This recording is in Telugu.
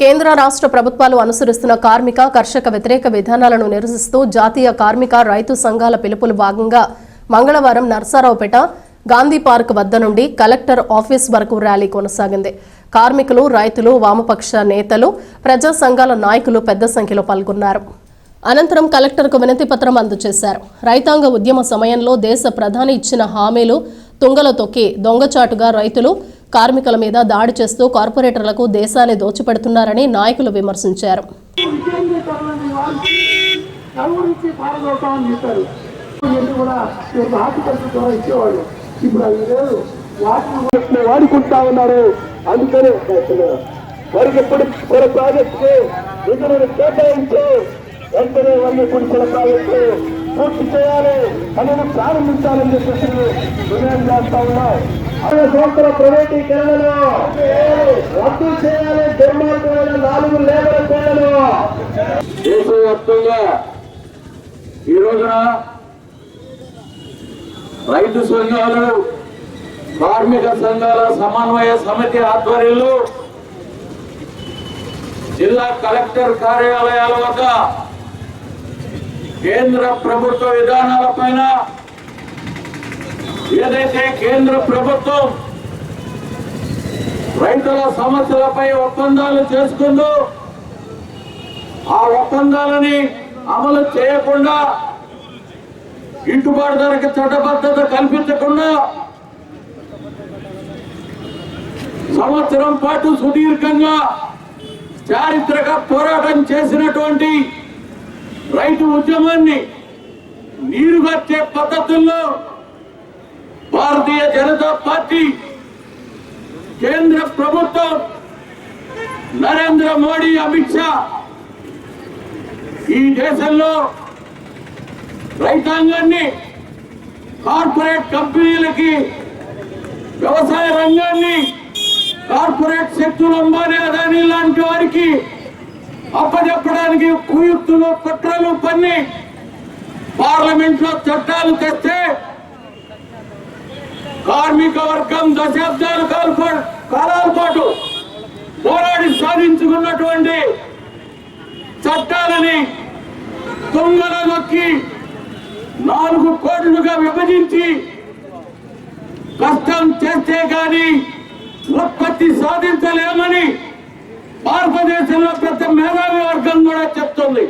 కేంద్ర రాష్ట్ర ప్రభుత్వాలు అనుసరిస్తున్న కార్మిక కర్షక వ్యతిరేక విధానాలను నిరసిస్తూ జాతీయ కార్మిక రైతు సంఘాల పిలుపులు భాగంగా మంగళవారం నర్సారావుపేట గాంధీ పార్క్ వద్ద నుండి కలెక్టర్ ఆఫీస్ వరకు ర్యాలీ కొనసాగింది. కార్మికులు రైతులు వామపక్ష నేతలు ప్రజా సంఘాల నాయకులు పెద్ద సంఖ్యలో పాల్గొన్నారు. అనంతరం కలెక్టర్కు వినతి పత్రం అందజేశారు. రైతాంగ ఉద్యమ సమయంలో దేశ ప్రధాని ఇచ్చిన హామీలు తుంగలో తొక్కి దొంగచాటుగా రైతులు కార్మికుల మీద దాడి చేస్తూ కార్పొరేటర్లకు దేశాన్ని దోచిపెడుతున్నారని నాయకులు విమర్శించారు వాడుకుంటా ఉన్నారు అందుకనే వారికి ఎప్పుడు మన ప్రాజెక్టు నిధులను కేటాయించి వెంటనే ప్రాజెక్టు పూర్తి చేయాలి అనేది ప్రారంభించాలని చెప్పేసి డిమాండ్ చేస్తా ఉన్నాం సంవత్సర ప్రైవేటీకరణలో రద్దు చేయాలి దుర్మార్గమైన నాలుగు లేబర్ కోళ్ళను దేశవ్యాప్తంగా ఈ రోజున రైతు సంఘాలు కార్మిక సంఘాల సమన్వయ సమితి ఆధ్వర్యంలో జిల్లా కలెక్టర్ కార్యాలయాల వద్ద కేంద్ర ప్రభుత్వ విధానాలపైన ఏదైతే కేంద్ర ప్రభుత్వం రైతుల సమస్యలపై ఒప్పందాలు చేసుకుందో ఆ ఒప్పందాలని అమలు చేయకుండా ఇంటిబాటు ధరకు చట్టబద్ధత కల్పించకుండా సంవత్సరం పాటు సుదీర్ఘంగా చారిత్రక పోరాటం చేసినటువంటి రైతు ఉద్యమాన్ని నీరుగచ్చే పద్ధతుల్లో భారతీయ జనతా పార్టీ కేంద్ర ప్రభుత్వం నరేంద్ర మోడీ అమిత్ షా ఈ దేశంలో రైతాంగాన్ని కార్పొరేట్ కంపెనీలకి వ్యవసాయ రంగాన్ని కార్పొరేట్ శక్తులు అంబానీ అదానీ లాంటి వారికి అప్పచెప్పడానికి కుయుక్తులు కుట్రలు పన్ని పార్లమెంట్లో చట్టాలు తెస్తే కార్మిక వర్గం దశాబ్దాలు కాల కాలాల పాటు పోరాడి సాధించుకున్నటువంటి చట్టాలని దొంగల నొక్కి నాలుగు కోట్లుగా విభజించి కష్టం చేస్తే గాని ఉత్పత్తి సాధించలేమని భారతదేశంలో పెద్ద మేధావి వర్గం కూడా చెప్తుంది.